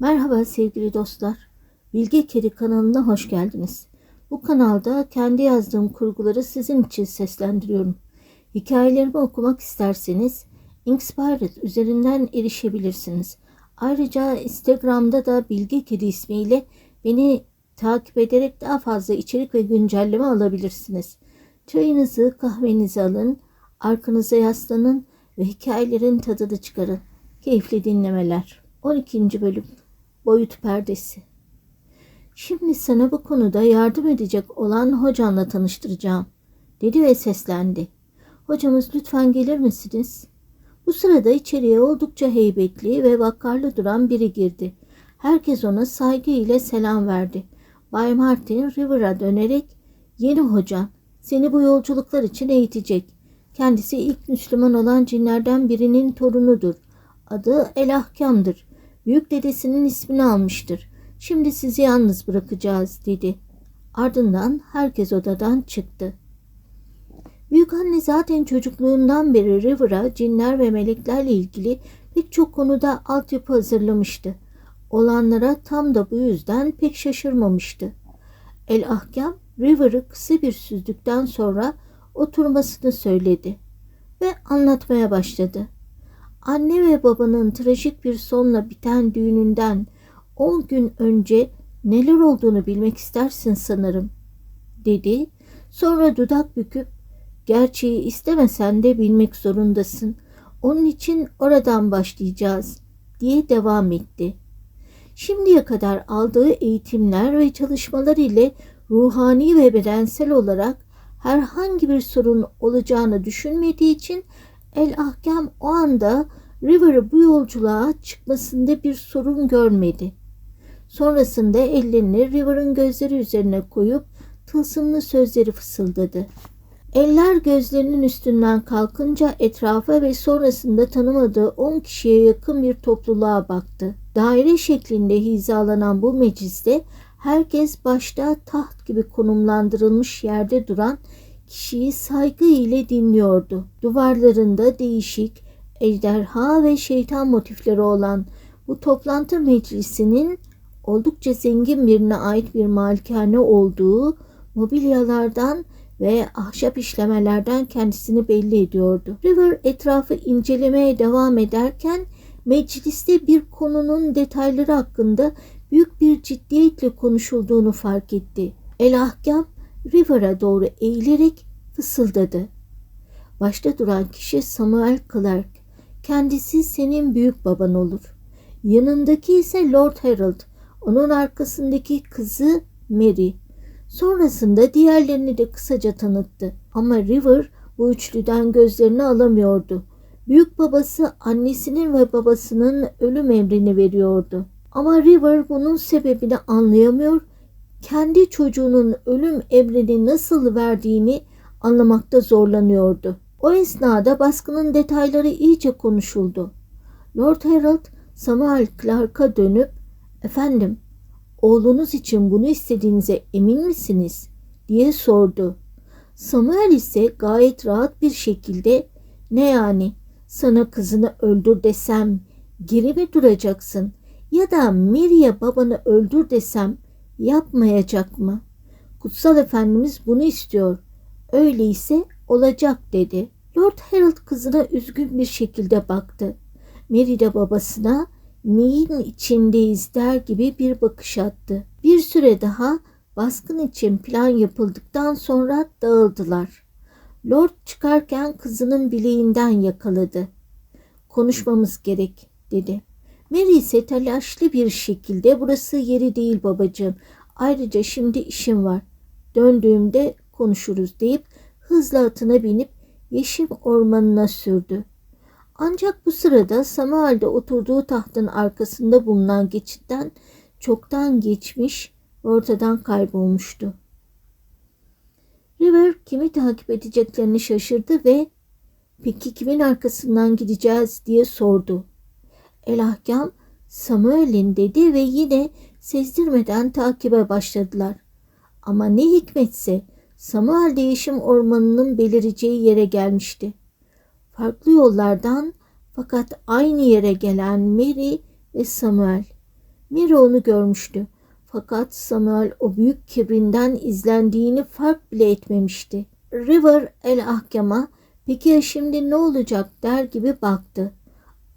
Merhaba sevgili dostlar. Bilge Kedi kanalına hoş geldiniz. Bu kanalda kendi yazdığım kurguları sizin için seslendiriyorum. Hikayelerimi okumak isterseniz Inspired üzerinden erişebilirsiniz. Ayrıca Instagram'da da Bilge Kedi ismiyle beni takip ederek daha fazla içerik ve güncelleme alabilirsiniz. Çayınızı, kahvenizi alın, arkanıza yaslanın ve hikayelerin tadını çıkarın. Keyifli dinlemeler. 12. bölüm Boyut perdesi. Şimdi sana bu konuda yardım edecek olan hocanla tanıştıracağım, dedi ve seslendi. Hocamız lütfen gelir misiniz? Bu sırada içeriye oldukça heybetli ve vakkarlı duran biri girdi. Herkes ona saygı ile selam verdi. Bay Martin River'a dönerek yeni hocan seni bu yolculuklar için eğitecek. Kendisi ilk Müslüman olan cinlerden birinin torunudur. Adı El Ahkam'dır. Büyük dedesinin ismini almıştır. Şimdi sizi yalnız bırakacağız dedi. Ardından herkes odadan çıktı. Büyük anne zaten çocukluğundan beri River'a cinler ve meleklerle ilgili pek çok konuda altyapı hazırlamıştı. Olanlara tam da bu yüzden pek şaşırmamıştı. El Ahkam River'ı kısa bir süzdükten sonra oturmasını söyledi ve anlatmaya başladı. Anne ve babanın trajik bir sonla biten düğününden 10 gün önce neler olduğunu bilmek istersin sanırım, dedi. Sonra dudak büküp gerçeği istemesen de bilmek zorundasın. Onun için oradan başlayacağız, diye devam etti. Şimdiye kadar aldığı eğitimler ve çalışmalar ile ruhani ve bedensel olarak herhangi bir sorun olacağını düşünmediği için El Ahkam o anda River'ı bu yolculuğa çıkmasında bir sorun görmedi. Sonrasında ellerini River'ın gözleri üzerine koyup tılsımlı sözleri fısıldadı. Eller gözlerinin üstünden kalkınca etrafa ve sonrasında tanımadığı on kişiye yakın bir topluluğa baktı. Daire şeklinde hizalanan bu mecliste herkes başta taht gibi konumlandırılmış yerde duran kişiyi saygı ile dinliyordu. Duvarlarında değişik ejderha ve şeytan motifleri olan bu toplantı meclisinin oldukça zengin birine ait bir malikane olduğu mobilyalardan ve ahşap işlemelerden kendisini belli ediyordu. River etrafı incelemeye devam ederken mecliste bir konunun detayları hakkında büyük bir ciddiyetle konuşulduğunu fark etti. El Ahkam River'a doğru eğilerek fısıldadı. Başta duran kişi Samuel Clark. Kendisi senin büyük baban olur. Yanındaki ise Lord Harold. Onun arkasındaki kızı Mary. Sonrasında diğerlerini de kısaca tanıttı. Ama River bu üçlüden gözlerini alamıyordu. Büyük babası annesinin ve babasının ölüm emrini veriyordu. Ama River bunun sebebini anlayamıyor, kendi çocuğunun ölüm emrini nasıl verdiğini anlamakta zorlanıyordu. O esnada baskının detayları iyice konuşuldu. Lord Harold Samuel Clark'a dönüp "Efendim, oğlunuz için bunu istediğinize emin misiniz?" diye sordu. Samuel ise gayet rahat bir şekilde "Ne yani? Sana kızını öldür desem geri mi duracaksın? Ya da Mary'e babanı öldür desem yapmayacak mı? Kutsal Efendimiz bunu istiyor. Öyleyse olacak dedi. Lord Harold kızına üzgün bir şekilde baktı. Mary de babasına neyin içindeyiz der gibi bir bakış attı. Bir süre daha baskın için plan yapıldıktan sonra dağıldılar. Lord çıkarken kızının bileğinden yakaladı. Konuşmamız gerek dedi. Mary ise telaşlı bir şekilde burası yeri değil babacığım. Ayrıca şimdi işim var. Döndüğümde konuşuruz deyip hızla atına binip yeşil ormanına sürdü. Ancak bu sırada Samuel'de oturduğu tahtın arkasında bulunan geçitten çoktan geçmiş ortadan kaybolmuştu. River kimi takip edeceklerini şaşırdı ve peki kimin arkasından gideceğiz diye sordu. El Ahkam Samuel'in dedi ve yine sezdirmeden takibe başladılar. Ama ne hikmetse Samuel değişim ormanının belireceği yere gelmişti. Farklı yollardan fakat aynı yere gelen Mary ve Samuel. Mary onu görmüştü. Fakat Samuel o büyük kibrinden izlendiğini fark bile etmemişti. River el ahkama peki ya şimdi ne olacak der gibi baktı.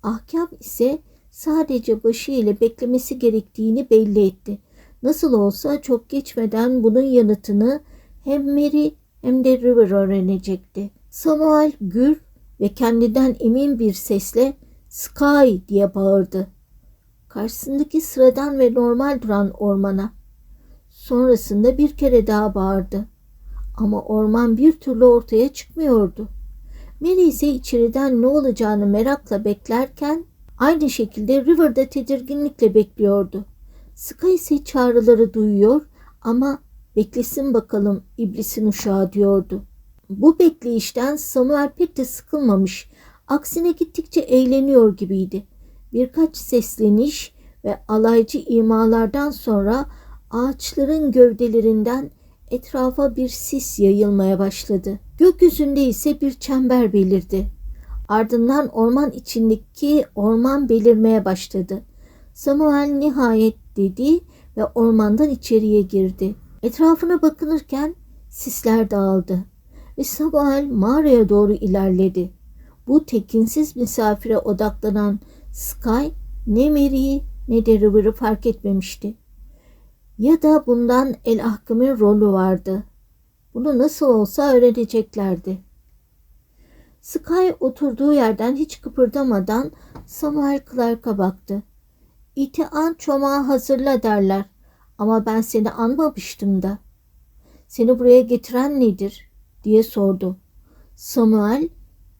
Ahkam ise sadece başı ile beklemesi gerektiğini belli etti. Nasıl olsa çok geçmeden bunun yanıtını hem Mary hem de River öğrenecekti. Samuel gür ve kendinden emin bir sesle Sky diye bağırdı. Karşısındaki sıradan ve normal duran ormana. Sonrasında bir kere daha bağırdı. Ama orman bir türlü ortaya çıkmıyordu. Mary ise içeriden ne olacağını merakla beklerken aynı şekilde River'da tedirginlikle bekliyordu. Sky ise çağrıları duyuyor ama beklesin bakalım iblisin uşağı diyordu. Bu bekleyişten Samuel pek de sıkılmamış. Aksine gittikçe eğleniyor gibiydi. Birkaç sesleniş ve alaycı imalardan sonra ağaçların gövdelerinden etrafa bir sis yayılmaya başladı. Gökyüzünde ise bir çember belirdi. Ardından orman içindeki orman belirmeye başladı. Samuel nihayet dedi ve ormandan içeriye girdi. Etrafına bakınırken sisler dağıldı ve Samuel mağaraya doğru ilerledi. Bu tekinsiz misafire odaklanan Sky ne Mary'i ne de River'ı fark etmemişti. Ya da bundan El Ahkam'ın rolü vardı. Bunu nasıl olsa öğreneceklerdi. Sky oturduğu yerden hiç kıpırdamadan Samuel Clark'a baktı. İti an çomağı hazırla derler ama ben seni anmamıştım da. Seni buraya getiren nedir diye sordu. Samuel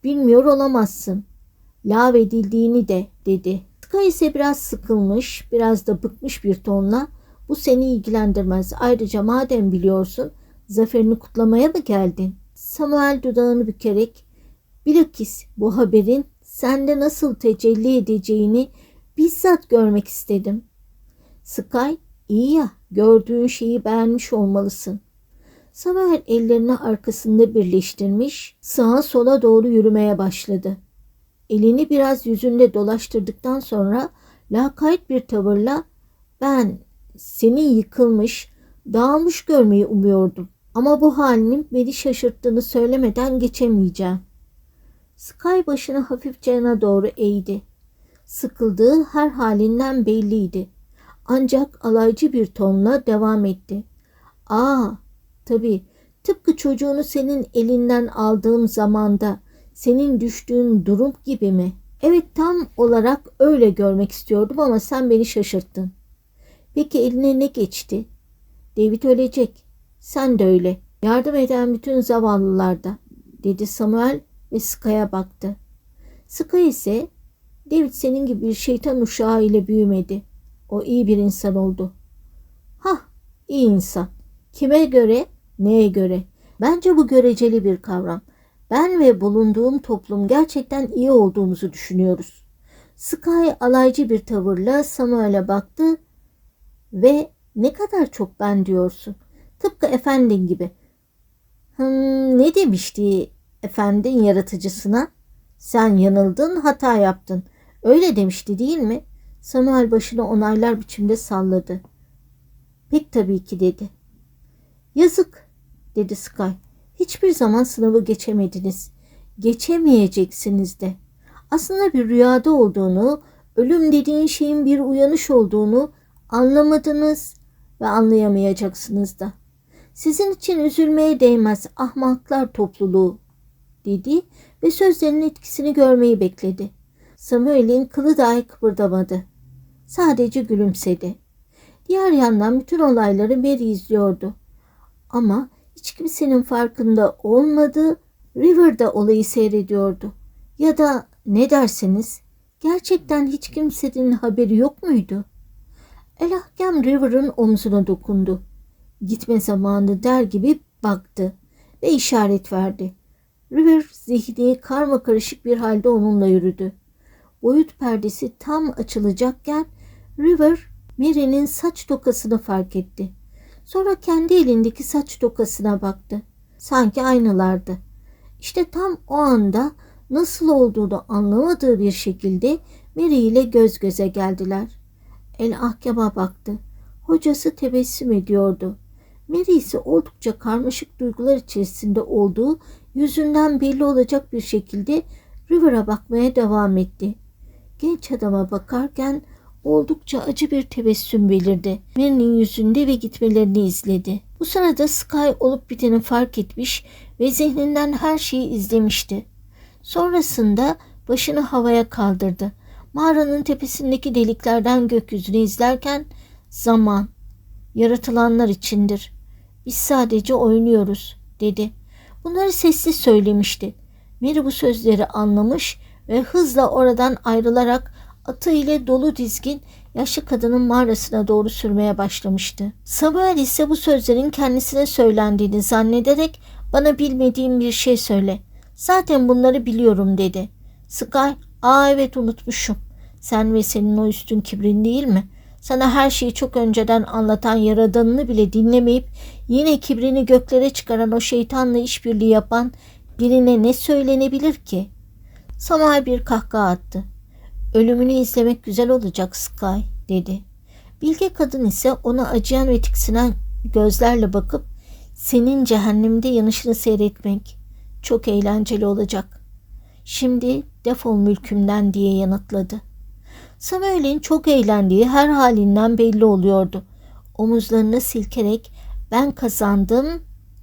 bilmiyor olamazsın. Lav edildiğini de dedi. Sky ise biraz sıkılmış, biraz da bıkmış bir tonla bu seni ilgilendirmez. Ayrıca madem biliyorsun zaferini kutlamaya mı geldin? Samuel dudağını bükerek bilakis bu haberin sende nasıl tecelli edeceğini bizzat görmek istedim. Sky iyi ya gördüğün şeyi beğenmiş olmalısın. Samuel ellerini arkasında birleştirmiş sağa sola doğru yürümeye başladı. Elini biraz yüzünde dolaştırdıktan sonra lakayt bir tavırla ben seni yıkılmış, dağılmış görmeyi umuyordum. Ama bu halinin beni şaşırttığını söylemeden geçemeyeceğim. Sky başını hafifçe yana doğru eğdi. Sıkıldığı her halinden belliydi. Ancak alaycı bir tonla devam etti. Aa, tabii tıpkı çocuğunu senin elinden aldığım zamanda senin düştüğün durum gibi mi? Evet tam olarak öyle görmek istiyordum ama sen beni şaşırttın. Peki eline ne geçti? David ölecek. Sen de öyle. Yardım eden bütün zavallılarda, dedi Samuel ve Sky'a baktı. Sky ise David senin gibi bir şeytan uşağı ile büyümedi. O iyi bir insan oldu. Hah, iyi insan. Kime göre, neye göre? Bence bu göreceli bir kavram. Ben ve bulunduğum toplum gerçekten iyi olduğumuzu düşünüyoruz. Sky alaycı bir tavırla Samuel'e baktı ve ne kadar çok ben diyorsun. Tıpkı efendin gibi. Hmm, ne demişti efendin yaratıcısına? Sen yanıldın, hata yaptın. Öyle demişti değil mi? Samuel başını onaylar biçimde salladı. Pek tabii ki dedi. Yazık dedi Sky. Hiçbir zaman sınavı geçemediniz. Geçemeyeceksiniz de. Aslında bir rüyada olduğunu, ölüm dediğin şeyin bir uyanış olduğunu anlamadınız ve anlayamayacaksınız da. Sizin için üzülmeye değmez ahmaklar topluluğu dedi ve sözlerinin etkisini görmeyi bekledi. Samuel'in kılı dahi kıpırdamadı. Sadece gülümsedi. Diğer yandan bütün olayları Mary izliyordu. Ama hiç kimsenin farkında olmadığı River'da olayı seyrediyordu. Ya da ne dersiniz? Gerçekten hiç kimsenin haberi yok muydu? El Ahkam River'ın omzuna dokundu. Gitme zamanı der gibi baktı ve işaret verdi. River zihni karma karışık bir halde onunla yürüdü. Boyut perdesi tam açılacakken River Mary'nin saç tokasını fark etti. Sonra kendi elindeki saç tokasına baktı. Sanki aynılardı. İşte tam o anda nasıl olduğunu anlamadığı bir şekilde Mary ile göz göze geldiler. El ahkama baktı. Hocası tebessüm ediyordu. Mary ise oldukça karmaşık duygular içerisinde olduğu yüzünden belli olacak bir şekilde River'a bakmaya devam etti. Genç adama bakarken oldukça acı bir tebessüm belirdi. Mary'nin yüzünde ve gitmelerini izledi. Bu sırada Sky olup biteni fark etmiş ve zihninden her şeyi izlemişti. Sonrasında başını havaya kaldırdı. Mağaranın tepesindeki deliklerden gökyüzünü izlerken zaman yaratılanlar içindir. Biz sadece oynuyoruz dedi. Bunları sessiz söylemişti. Mary bu sözleri anlamış ve hızla oradan ayrılarak atı ile dolu dizgin yaşlı kadının mağarasına doğru sürmeye başlamıştı. Samuel ise bu sözlerin kendisine söylendiğini zannederek bana bilmediğim bir şey söyle. Zaten bunları biliyorum dedi. Sky, aa evet unutmuşum. Sen ve senin o üstün kibrin değil mi? Sana her şeyi çok önceden anlatan yaradanını bile dinlemeyip yine kibrini göklere çıkaran o şeytanla işbirliği yapan birine ne söylenebilir ki? Samuel bir kahkaha attı. Ölümünü izlemek güzel olacak Sky dedi. Bilge kadın ise ona acıyan ve tiksinen gözlerle bakıp senin cehennemde yanışını seyretmek çok eğlenceli olacak. Şimdi defol mülkümden diye yanıtladı. Samuel'in çok eğlendiği her halinden belli oluyordu. Omuzlarını silkerek ben kazandım,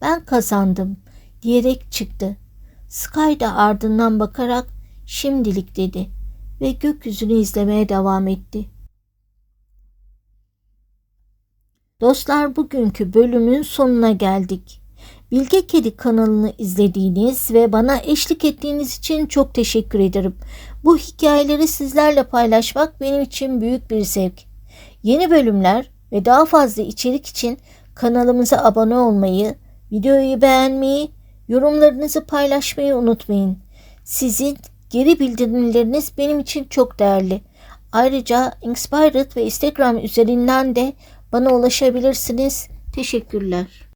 ben kazandım diyerek çıktı. Sky da ardından bakarak şimdilik dedi ve gökyüzünü izlemeye devam etti. Dostlar bugünkü bölümün sonuna geldik. Bilge Kedi kanalını izlediğiniz ve bana eşlik ettiğiniz için çok teşekkür ederim. Bu hikayeleri sizlerle paylaşmak benim için büyük bir zevk. Yeni bölümler ve daha fazla içerik için kanalımıza abone olmayı, videoyu beğenmeyi, yorumlarınızı paylaşmayı unutmayın. Sizin geri bildirimleriniz benim için çok değerli. Ayrıca Inspired ve Instagram üzerinden de bana ulaşabilirsiniz. Teşekkürler.